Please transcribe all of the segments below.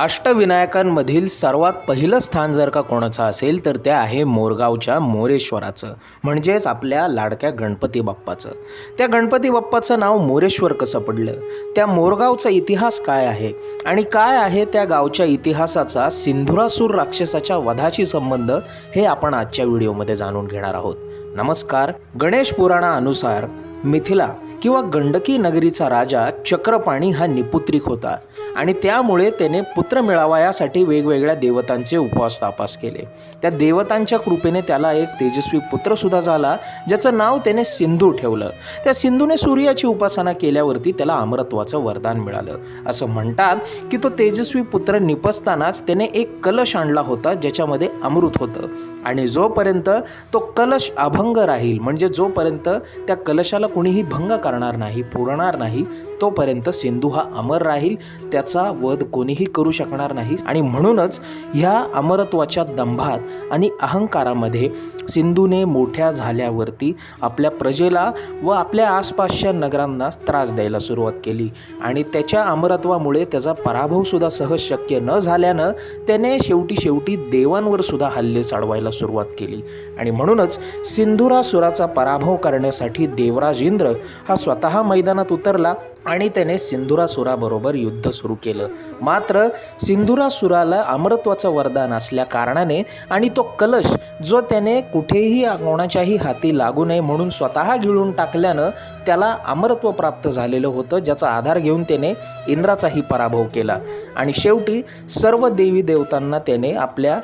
अष्टविनायकांमधील सर्वात पहिलं स्थान जर का कोणाचं असेल तर ते आहे मोरगावच्या मोरेश्वराचं. म्हणजेच आपल्या लाडक्या गणपती बाप्पाचं. त्या गणपती बाप्पाचं नाव मोरेश्वर कसं पडलं? त्या मोरगावचा इतिहास काय आहे? आणि काय आहे त्या गावच्या इतिहासाचा सिंधुरासूर राक्षसाच्या वधाशी संबंध हे आपण आजच्या व्हिडिओमध्ये जाणून घेणार आहोत. नमस्कार. गणेश पुराणानुसार मिथिला किंवा गंडकी नगरीचा राजा चक्रपाणी हा निपुत्रिक होता. आणि त्यामुळे त्याने पुत्र मिळावा यासाठी वेगवेगळ्या देवतांचे उपवास तापास केले. त्या देवतांच्या कृपेने त्याला एक तेजस्वी पुत्रसुद्धा झाला ज्याचं नाव त्याने सिंधू ठेवलं. त्या सिंधूने सूर्याची उपासना केल्यावरती त्याला अमरत्वाचं वरदान मिळालं. असं म्हणतात की तो तेजस्वी पुत्र निपसतानाच त्याने एक कलश आणला होता ज्याच्यामध्ये अमृत होतं. आणि जोपर्यंत तो कलश अभंग राहील म्हणजे जोपर्यंत त्या कलशाला कुणीही भंग करणार नाही फोडणार नाही तोपर्यंत सिंधू हा अमर राहील. त्याचा वध कोणीही करू शकणार नाही. आणि म्हणूनच ह्या अमरत्वाच्या दंभात आणि अहंकारामध्ये सिंधूने मोठ्या झाल्यावरती आपल्या प्रजेला व आपल्या आसपासच्या नगरांना त्रास द्यायला सुरुवात केली. आणि त्याच्या अमरत्वामुळे त्याचा पराभवसुद्धा सहज शक्य न झाल्यानं त्याने शेवटी शेवटी देवांवर सुद्धा हल्ले चढवायला सुरुवात केली. आणि म्हणूनच सिंधुरासुराचा पराभव करण्यासाठी देवराज इंद्र हा स्वतः मैदानात उतरला. आणि त्याने सिंधुरासुराबरोबर युद्ध सुरू केलं. मात्र सिंधुरासुराला अमरत्वाचं वरदान असल्या कारणाने आणि तो कलश जो त्याने कुठेही कोणाच्याही हाती लागू नये म्हणून स्वतः गिळून टाकल्यानं त्याला अमरत्व प्राप्त झालेलं होतं ज्याचा आधार घेऊन त्याने इंद्राचाही पराभव केला. आणि शेवटी सर्व देवी देवतांना त्याने आपल्या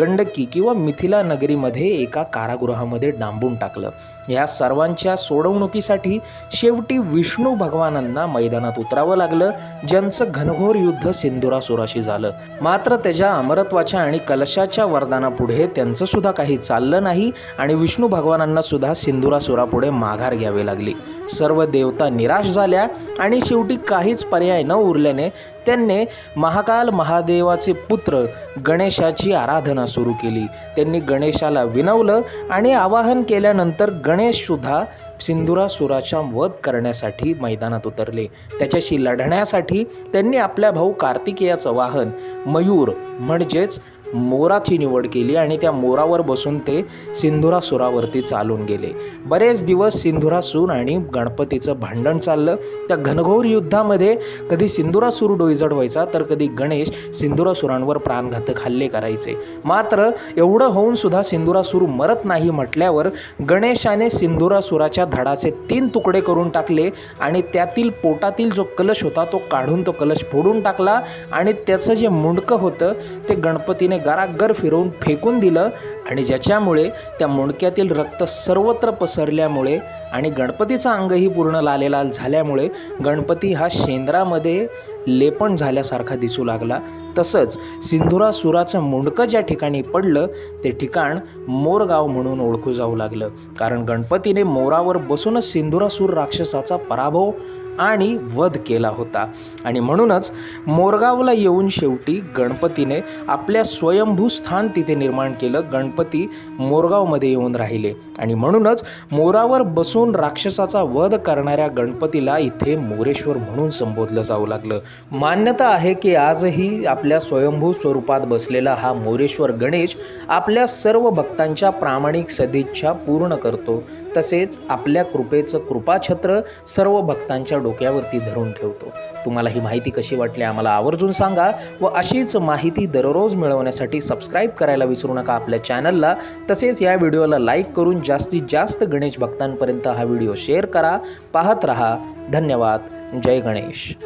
गंडकी किंवा मिथिला नगरीमध्ये एका कारागृहामध्ये डांबून टाकलं. या सर्वांच्या सोडवणुकीसाठी शेवटी विष्णू भगवानांना मैदानात उतरावं लागलं ज्यांचं घनघोर युद्ध सिंधुरासुराशी झालं. मात्र त्याच्या अमरत्वाच्या आणि कलशाच्या वरदानापुढे त्यांचं सुद्धा काही चाललं नाही आणि विष्णू भगवानांना सुद्धा सिंधुरासुरापुढे माघार घ्यावी लागली. सर्व देवता निराश झाल्या आणि शेवटी काहीच पर्याय न उरल्याने त्यांनी महाकाल महादेवाचे पुत्र गणेशाची आराधना सुरू केली. त्यांनी गणेशाला विनवलं आणि आवाहन केल्यानंतर गणेशसुद्धा सिंधुरासुराचा वध करण्यासाठी मैदानात उतरले. त्याच्याशी लढण्यासाठी त्यांनी आपल्या भाऊ कार्तिकेयाचं वाहन मयूर म्हणजेच मोराची निवड केली आणि त्या मोरावर बसून ते सिंधुरासुरावरती चालून गेले. बरेच दिवस सिंधुरासूर आणि गणपतीचं भांडण चाललं. त्या घनघोर युद्धामध्ये कधी सिंधुरासूर डोईजड व्हायचा तर कधी गणेश सिंधुरासुरांवर प्राणघातक हल्ले करायचे. मात्र एवढं होऊन सुद्धा सिंधुरासूर मरत नाही म्हटल्यावर गणेशाने सिंधुरासुराच्या धडाचे तीन तुकडे करून टाकले आणि त्यातील पोटातील जो कलश होता तो काढून तो कलश फोडून टाकला आणि त्याचं जे मुंडकं होतं ते गणपतीने गरागर फिरवून फेकून दिलं आणि ज्याच्यामुळे त्या मुंडक्यातील रक्त सर्वत्र पसरल्यामुळे आणि गणपतीचा अंगही पूर्ण लालेलाल झाल्यामुळे गणपती हा शेंद्रामध्ये लेपण झाल्यासारखा दिसू लागला. तसंच सिंधुरासुराचं मुंडकं ज्या ठिकाणी पडलं ते ठिकाण मोरगाव म्हणून ओळखू जाऊ लागलं. कारण गणपतीने मोरावर बसूनच सिंधुरासूर राक्षसाचा पराभव आणि वध केला होता. आणि म्हणूनच मोरगावला येऊन शेवटी गणपतीने आपल्या स्वयंभू स्थान तिथे निर्माण केलं. गणपती मोरगावमध्ये येऊन राहिले. आणि म्हणूनच मोरावर बसून राक्षसाचा वध करणाऱ्या गणपतीला इथे मोरेश्वर म्हणून संबोधलं जाऊ लागलं. मान्यता आहे की आजही आपल्या स्वयंभू स्वरूपात बसलेला हा मोरेश्वर गणेश आपल्या सर्व भक्तांच्या प्रामाणिक सदिच्छा पूर्ण करतो. तसेच आपल्या कृपेचं कृपाछत्र सर्व भक्तांच्या डोक्यावरती धरून ठेवतो. तुम्हाला ही माहिती कशी वाटली आम्हाला आवर्जून सांगा व अशीच माहिती दररोज मिळवण्यासाठी सबस्क्राईब करायला विसरू नका आपल्या चॅनलला तसेच या व्हिडिओला लाईक करून जास्तीत जास्त गणेश भक्तांपर्यंत हा व्हिडिओ शेअर करा. पाहत रहा. धन्यवाद. जय गणेश.